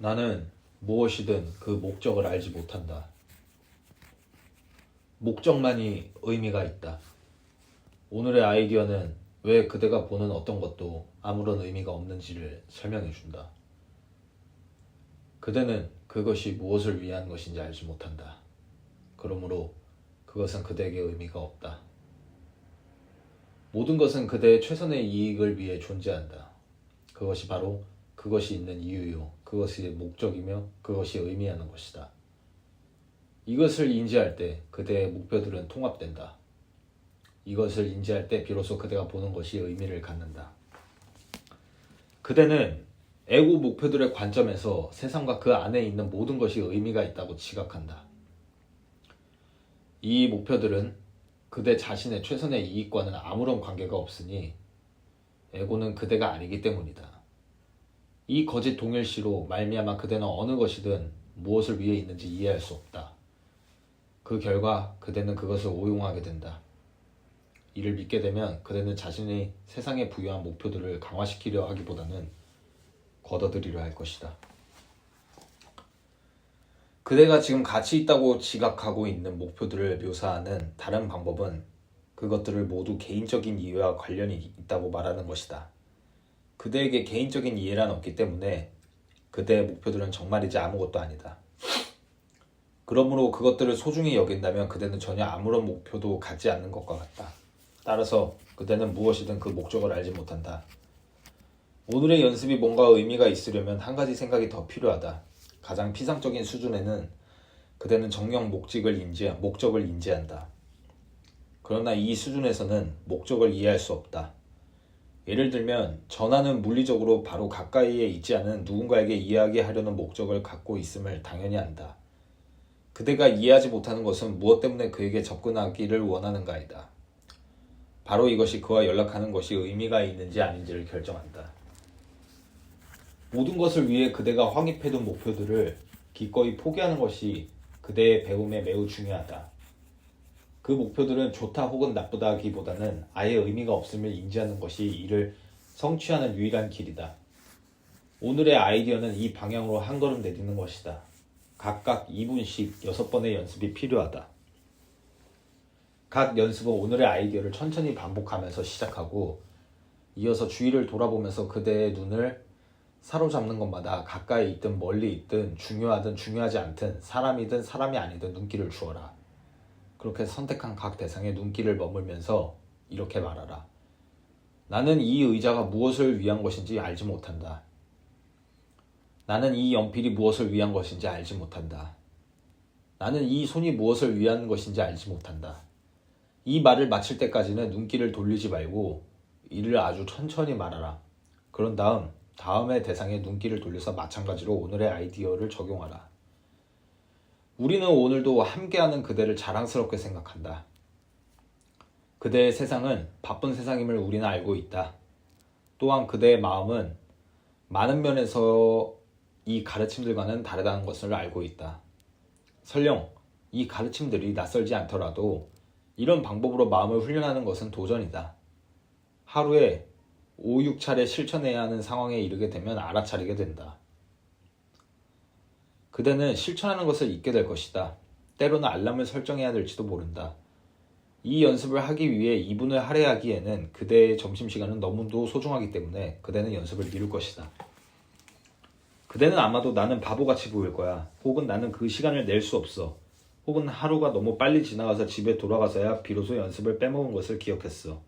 나는 무엇이든 그 목적을 알지 못한다. 목적만이 의미가 있다. 오늘의 아이디어는 왜 그대가 보는 어떤 것도 아무런 의미가 없는지를 설명해 준다. 그대는 그것이 무엇을 위한 것인지 알지 못한다. 그러므로 그것은 그대에게 의미가 없다. 모든 것은 그대의 최선의 이익을 위해 존재한다. 그것이 바로 그것이 있는 이유요. 그것이 목적이며 그것이 의미하는 것이다. 이것을 인지할 때 그대의 목표들은 통합된다. 이것을 인지할 때 비로소 그대가 보는 것이 의미를 갖는다. 그대는 에고 목표들의 관점에서 세상과 그 안에 있는 모든 것이 의미가 있다고 지각한다. 이 목표들은 그대 자신의 최선의 이익과는 아무런 관계가 없으니 에고는 그대가 아니기 때문이다. 이 거짓 동일시로 말미암아 그대는 어느 것이든 무엇을 위해 있는지 이해할 수 없다. 그 결과 그대는 그것을 오용하게 된다. 이를 믿게 되면 그대는 자신이 세상에 부여한 목표들을 강화시키려 하기보다는 걷어들이려 할 것이다. 그대가 지금 가치 있다고 지각하고 있는 목표들을 묘사하는 다른 방법은 그것들을 모두 개인적인 이해와 관련이 있다고 말하는 것이다. 그대에게 개인적인 이해란 없기 때문에 그대의 목표들은 정말이지 아무것도 아니다. 그러므로 그것들을 소중히 여긴다면 그대는 전혀 아무런 목표도 갖지 않는 것과 같다. 따라서 그대는 무엇이든 그 목적을 알지 못한다. 오늘의 연습이 뭔가 의미가 있으려면 한 가지 생각이 더 필요하다. 가장 피상적인 수준에는 그대는 정령 목적을 인지 목적을 인지한다. 그러나 이 수준에서는 목적을 이해할 수 없다. 예를 들면 전하는 물리적으로 바로 가까이에 있지 않은 누군가에게 이야기하려는 목적을 갖고 있음을 당연히 안다. 그대가 이해하지 못하는 것은 무엇 때문에 그에게 접근하기를 원하는가이다. 바로 이것이 그와 연락하는 것이 의미가 있는지 아닌지를 결정한다. 모든 것을 위해 그대가 확립해둔 목표들을 기꺼이 포기하는 것이 그대의 배움에 매우 중요하다. 그 목표들은 좋다 혹은 나쁘다기보다는 아예 의미가 없음을 인지하는 것이 이를 성취하는 유일한 길이다. 오늘의 아이디어는 이 방향으로 한 걸음 내딛는 것이다. 각각 2분씩 6번의 연습이 필요하다. 각 연습은 오늘의 아이디어를 천천히 반복하면서 시작하고 이어서 주위를 돌아보면서 그대의 눈을 사로잡는 것마다 가까이 있든 멀리 있든 중요하든 중요하지 않든 사람이든 사람이 아니든 눈길을 주어라. 그렇게 선택한 각 대상에 눈길을 머물면서 이렇게 말하라. 나는 이 의자가 무엇을 위한 것인지 알지 못한다. 나는 이 연필이 무엇을 위한 것인지 알지 못한다. 나는 이 손이 무엇을 위한 것인지 알지 못한다. 이 말을 마칠 때까지는 눈길을 돌리지 말고 이를 아주 천천히 말하라. 그런 다음 다음의 대상에 눈길을 돌려서 마찬가지로 오늘의 아이디어를 적용하라. 우리는 오늘도 함께하는 그대를 자랑스럽게 생각한다. 그대의 세상은 바쁜 세상임을 우리는 알고 있다. 또한 그대의 마음은 많은 면에서 이 가르침들과는 다르다는 것을 알고 있다. 설령 이 가르침들이 낯설지 않더라도 이런 방법으로 마음을 훈련하는 것은 도전이다. 하루에 5, 6차례 실천해야 하는 상황에 이르게 되면 알아차리게 된다. 그대는 실천하는 것을 잊게 될 것이다. 때로는 알람을 설정해야 될지도 모른다. 이 연습을 하기 위해 2분을 할애하기에는 그대의 점심시간은 너무도 소중하기 때문에 그대는 연습을 미룰 것이다. 그대는 아마도 나는 바보같이 보일 거야. 혹은 나는 그 시간을 낼 수 없어. 혹은 하루가 너무 빨리 지나가서 집에 돌아가서야 비로소 연습을 빼먹은 것을 기억했어.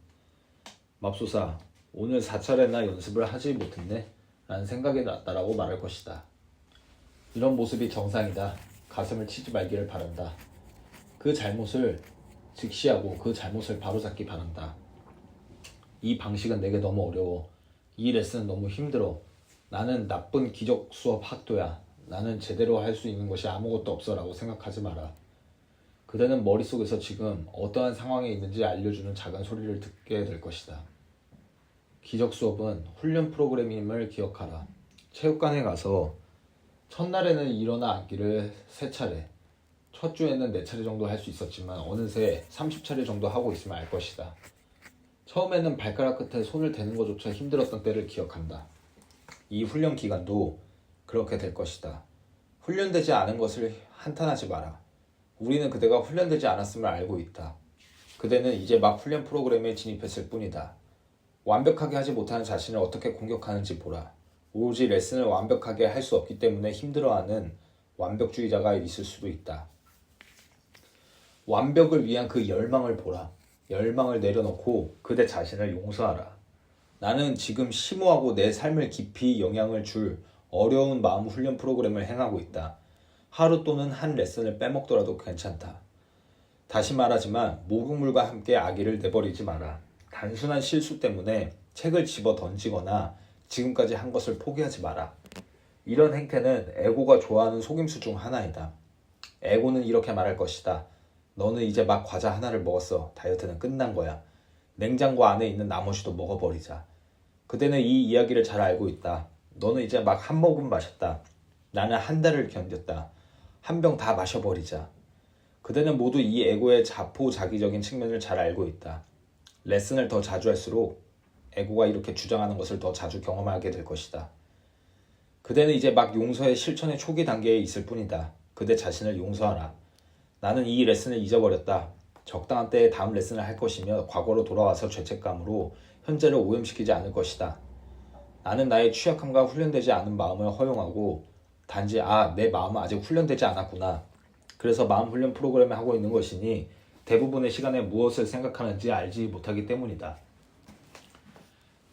맙소사, 오늘 4차례나 연습을 하지 못했네? 라는 생각이 났다라고 말할 것이다. 이런 모습이 정상이다. 가슴을 치지 말기를 바란다. 그 잘못을 직시하고 그 잘못을 바로잡기 바란다. 이 방식은 내게 너무 어려워. 이 레슨은 너무 힘들어. 나는 나쁜 기적 수업 학도야. 나는 제대로 할 수 있는 것이 아무것도 없어 라고 생각하지 마라. 그대는 머릿속에서 지금 어떠한 상황에 있는지 알려주는 작은 소리를 듣게 될 것이다. 기적 수업은 훈련 프로그램임을 기억하라. 체육관에 가서 첫날에는 일어나 앉기를 세 차례, 첫 주에는 네 차례 정도 할 수 있었지만 어느새 30차례 정도 하고 있으면 알 것이다. 처음에는 발가락 끝에 손을 대는 것조차 힘들었던 때를 기억한다. 이 훈련 기간도 그렇게 될 것이다. 훈련되지 않은 것을 한탄하지 마라. 우리는 그대가 훈련되지 않았음을 알고 있다. 그대는 이제 막 훈련 프로그램에 진입했을 뿐이다. 완벽하게 하지 못하는 자신을 어떻게 공격하는지 보라. 오로지 레슨을 완벽하게 할 수 없기 때문에 힘들어하는 완벽주의자가 있을 수도 있다. 완벽을 위한 그 열망을 보라. 열망을 내려놓고 그대 자신을 용서하라. 나는 지금 심오하고 내 삶을 깊이 영향을 줄 어려운 마음 훈련 프로그램을 행하고 있다. 하루 또는 한 레슨을 빼먹더라도 괜찮다. 다시 말하지만 목욕물과 함께 아기를 내버리지 마라. 단순한 실수 때문에 책을 집어 던지거나 지금까지 한 것을 포기하지 마라. 이런 행태는 에고가 좋아하는 속임수 중 하나이다. 에고는 이렇게 말할 것이다. 너는 이제 막 과자 하나를 먹었어. 다이어트는 끝난 거야. 냉장고 안에 있는 나머지도 먹어버리자. 그대는 이 이야기를 잘 알고 있다. 너는 이제 막 한 모금 마셨다. 나는 한 달을 견뎠다. 한 병 다 마셔버리자. 그대는 모두 이 에고의 자포자기적인 측면을 잘 알고 있다. 레슨을 더 자주 할수록 에고가 이렇게 주장하는 것을 더 자주 경험하게 될 것이다. 그대는 이제 막 용서의 실천의 초기 단계에 있을 뿐이다. 그대 자신을 용서하라. 나는 이 레슨을 잊어버렸다. 적당한 때에 다음 레슨을 할 것이며 과거로 돌아와서 죄책감으로 현재를 오염시키지 않을 것이다. 나는 나의 취약함과 훈련되지 않은 마음을 허용하고 단지 아, 내 마음은 아직 훈련되지 않았구나. 그래서 마음 훈련 프로그램을 하고 있는 것이니 대부분의 시간에 무엇을 생각하는지 알지 못하기 때문이다.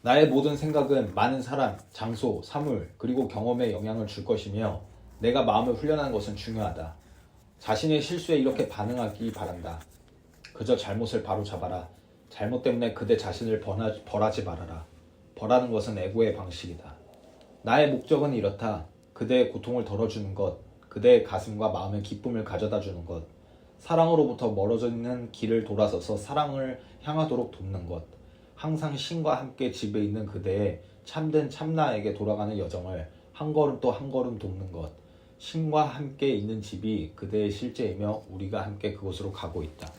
나의 모든 생각은 많은 사람, 장소, 사물, 그리고 경험에 영향을 줄 것이며 내가 마음을 훈련하는 것은 중요하다. 자신의 실수에 이렇게 반응하기 바란다. 그저 잘못을 바로 잡아라. 잘못 때문에 그대 자신을 벌하, 벌하지 말아라. 벌하는 것은 에고의 방식이다. 나의 목적은 이렇다. 그대의 고통을 덜어주는 것, 그대의 가슴과 마음의 기쁨을 가져다 주는 것, 사랑으로부터 멀어져 있는 길을 돌아서서 사랑을 향하도록 돕는 것, 항상 신과 함께 집에 있는 그대의 참된 참나에게 돌아가는 여정을 한 걸음 또 한 걸음 돕는 것, 신과 함께 있는 집이 그대의 실제이며 우리가 함께 그곳으로 가고 있다.